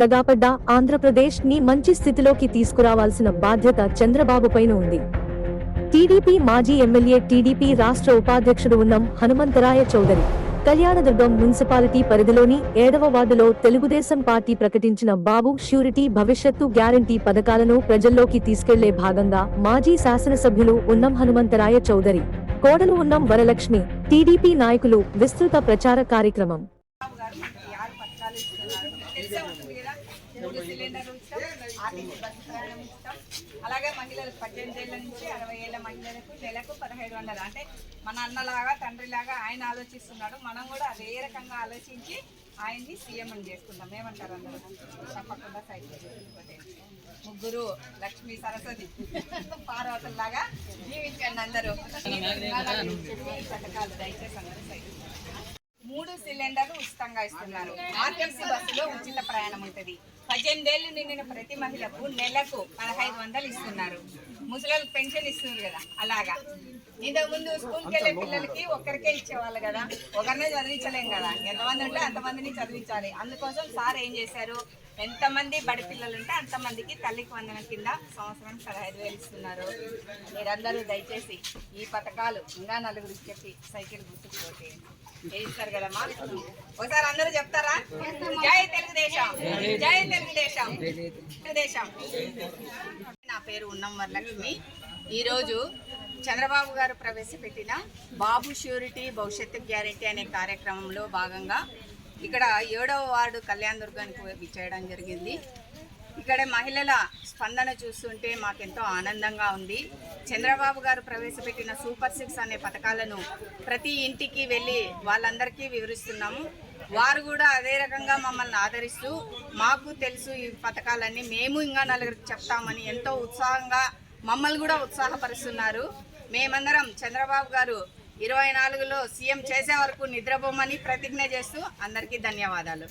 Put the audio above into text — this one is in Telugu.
దగాపడ్డ ఆంధ్రప్రదేశ్ని మంచి స్థితిలోకి తీసుకురావాల్సిన బాధ్యత చంద్రబాబు పైన ఉంది. టీడీపీ మాజీ ఎమ్మెల్యే టీడీపీ రాష్ట్ర ఉపాధ్యక్షుడు ఉన్నం హనుమంతరాయ చౌదరి. కళ్యాణదుర్గం మున్సిపాలిటీ పరిధిలోని ఏడవ వార్డులో తెలుగుదేశం పార్టీ ప్రకటించిన బాబు ష్యూరిటీ భవిష్యత్తు గ్యారంటీ పథకాలను ప్రజల్లోకి తీసుకెళ్ళే భాగంగా మాజీ శాసనసభ్యులు ఉన్నం హనుమంతరాయ చౌదరి. కోడలు ఉన్నం వరలక్ష్మి టీడీపీ నాయకులు విస్తృత ప్రచార కార్యక్రమం బాబు గారు మనకి ఆరు పథకాలు ఇస్తున్నారు తెలిసే ఉంటుంది కదా మూడు సిలిండర్లు ఇస్తాం ఆర్టీసీ బస్సు ప్రయాణం ఇస్తాం అలాగే మహిళలకు పద్దెనిమిది ఏళ్ళ నుంచి అరవై ఏళ్ళ మహిళలకు నెలకు పదహైదు వందలు. అంటే మన అన్నలాగా తండ్రిలాగా ఆయన ఆలోచిస్తున్నాడు. మనం కూడా అదే రకంగా ఆలోచించి ఆయన్ని సీఎం అని చేసుకుందాం. ఏమంటారు అందరూ? తప్పకుండా చేసుకోకపోతే ముగ్గురు లక్ష్మీ సరస్వతి పార్వతుల్లాగా జీవించండి అందరూ. పథకాలు దయచేసి అందరూ సిలిండర్లు ఉచితంగా ఇస్తున్నారు. ఆర్టీసీ బస్సులో ఉచిత ప్రయాణం ఉంటుంది పద్దెనిమిదేళ్ళు నిండిన ప్రతి మహిళకు నెలకు పదహైదు వందలు ఇస్తున్నారు. ముసలిలకు పెన్షన్ ఇస్తున్నారు కదా అలాగా. ఇంతకు ముందు స్కూల్కి వెళ్ళే పిల్లలకి ఒక్కరికే ఇచ్చేవాళ్ళు కదా. ఒకరినే చదివించలేం కదా. ఎంతమంది ఉంటే అంతమందిని చదివించాలి. అందుకోసం సార్ ఏం చేశారు? ఎంతమంది బడి పిల్లలు ఉంటే అంతమందికి తల్లికి వందన కింద సంవత్సరానికి పదహైదు వేలు ఇస్తున్నారు. మీరందరూ దయచేసి ఈ పథకాలు ఇంకా నలుగురు చెప్పి సైకిల్ గుర్తుకుపోతే చేయిస్తారు కదమ్మా? ఒకసారి అందరూ చెప్తారా? జై తెలుగుదేశం. జై తెలుగుదేశం. తెలుగుదేశం. నా పేరు ఉన్నం వరలక్ష్మి. ఈరోజు చంద్రబాబు గారు ప్రవేశపెట్టిన బాబు ష్యూరిటీ భవిష్యత్తు గ్యారెంటీ అనే కార్యక్రమంలో భాగంగా ఇక్కడ ఏడవ వార్డు కళ్యాణ్ దుర్గానికి చేయడం జరిగింది. ఇక్కడ మహిళల స్పందన చూస్తుంటే మాకెంతో ఆనందంగా ఉంది. చంద్రబాబు గారు ప్రవేశపెట్టిన సూపర్ సిక్స్ అనే పథకాలను ప్రతి ఇంటికి వెళ్ళి వాళ్ళందరికీ వివరిస్తున్నాము. వారు కూడా అదే రకంగా మమ్మల్ని ఆదరిస్తూ మాకు తెలుసు ఈ పథకాలన్నీ. మేము ఇంకా నలుగురికి చెప్తామని ఎంతో ఉత్సాహంగా మమ్మల్ని కూడా ఉత్సాహపరుస్తున్నారు. మేమందరం చంద్రబాబు గారు ఇరవై నాలుగులో సీఎం చేసే వరకు నిద్రపోమని ప్రతిజ్ఞ చేస్తూ అందరికీ ధన్యవాదాలు.